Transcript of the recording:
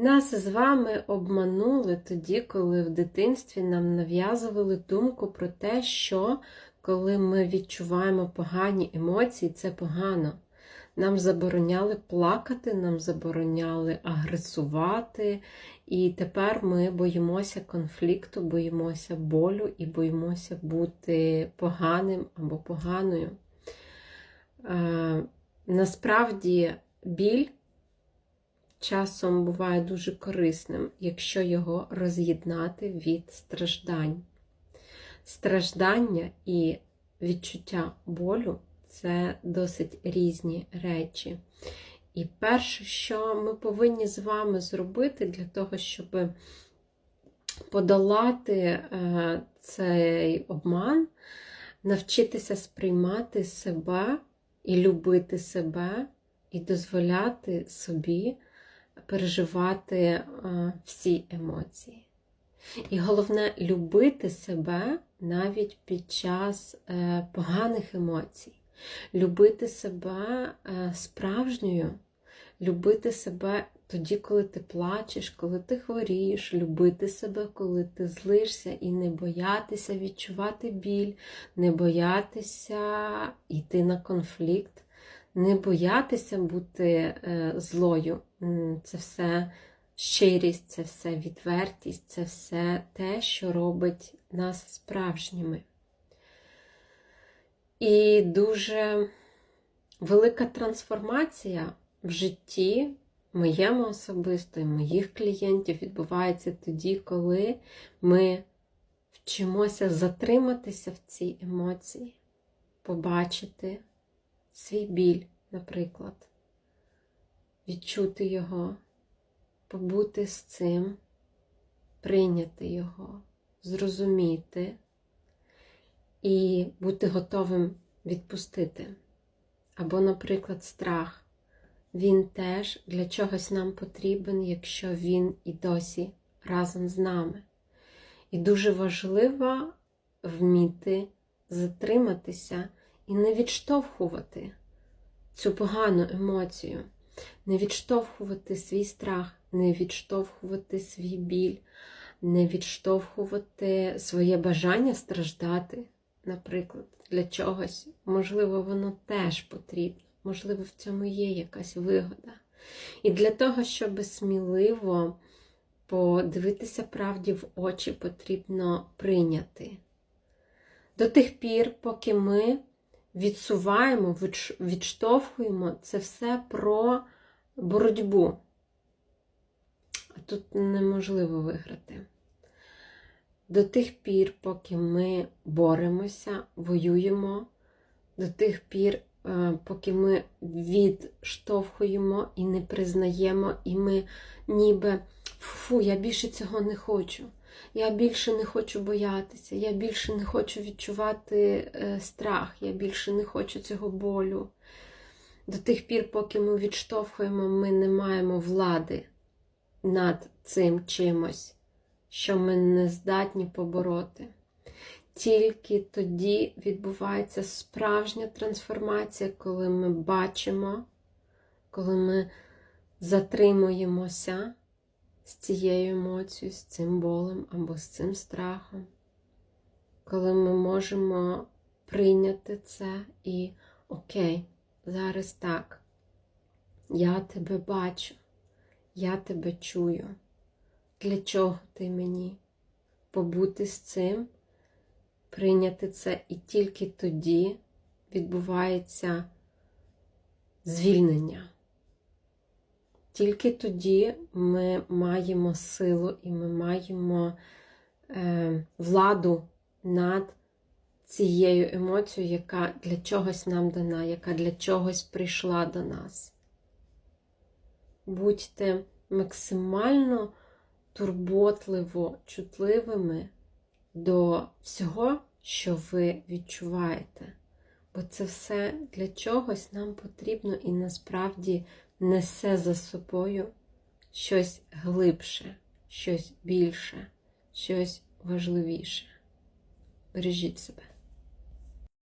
Нас з вами обманули тоді, коли в дитинстві нам нав'язували думку про те, що коли ми відчуваємо погані емоції, це погано. Нам забороняли плакати, нам забороняли агресувати, і тепер ми боїмося конфлікту, боїмося болю і боїмося бути поганим або поганою. Е, насправді біль часом буває дуже корисним, якщо його роз'єднати від страждань. Страждання і відчуття болю це досить різні речі. І перше, що ми повинні з вами зробити для того, щоб подолати е, цей обман, навчитися сприймати себе і любити себе, і дозволяти собі переживати е, всі емоції. І головне любити себе навіть під час е, поганих емоцій, любити себе е, справжньою, любити себе тоді, коли ти плачеш, коли ти хворієш, любити себе, коли ти злишся, і не боятися відчувати біль, не боятися йти на конфлікт, не боятися бути е, злою. Це все щирість, це все відвертість, це все те, що робить нас справжніми. І дуже велика трансформація в житті моєму особисто і моїх клієнтів відбувається тоді, коли ми вчимося затриматися в цій емоції, побачити свій біль, наприклад, відчути його, побути з цим, прийняти його, зрозуміти і бути готовим відпустити. Або, наприклад, страх. Він теж для чогось нам потрібен, якщо він і досі разом з нами. І дуже важливо вміти затриматися і не відштовхувати цю погану емоцію, не відштовхувати свій страх, не відштовхувати свій біль, не відштовхувати своє бажання страждати, наприклад, для чогось. Можливо, воно теж потрібно, можливо, в цьому є якась вигода. І для того, щоб сміливо подивитися правді в очі, потрібно прийняти. До тих пір, поки ми відсуваємо, відштовхуємо, це все про боротьбу. Тут неможливо виграти. До тих пір, поки ми боремося, воюємо, до тих пір, е, поки ми відштовхуємо і не признаємо, і ми ніби фу, я більше цього не хочу. Я більше не хочу боятися, я більше не хочу відчувати е, страх, я більше не хочу цього болю. До тих пір, поки ми відштовхуємо, ми не маємо влади над цим чимось, що ми не здатні побороти. Тільки тоді відбувається справжня трансформація, коли ми бачимо, коли ми затримуємося з цією емоцією, з цим болем або з цим страхом, коли ми можемо прийняти це і окей, зараз так, я тебе бачу, я тебе чую. Для чого ти мені? Побути з цим, прийняти це, і тільки тоді відбувається звільнення. Тільки тоді ми маємо силу і ми маємо е, владу над цією емоцією, яка для чогось нам дана, яка для чогось прийшла до нас. Будьте максимально турботливо чутливими до всього, що ви відчуваєте. Бо це все для чогось нам потрібно і насправді несе за собою щось глибше, щось більше, щось важливіше. Бережіть себе.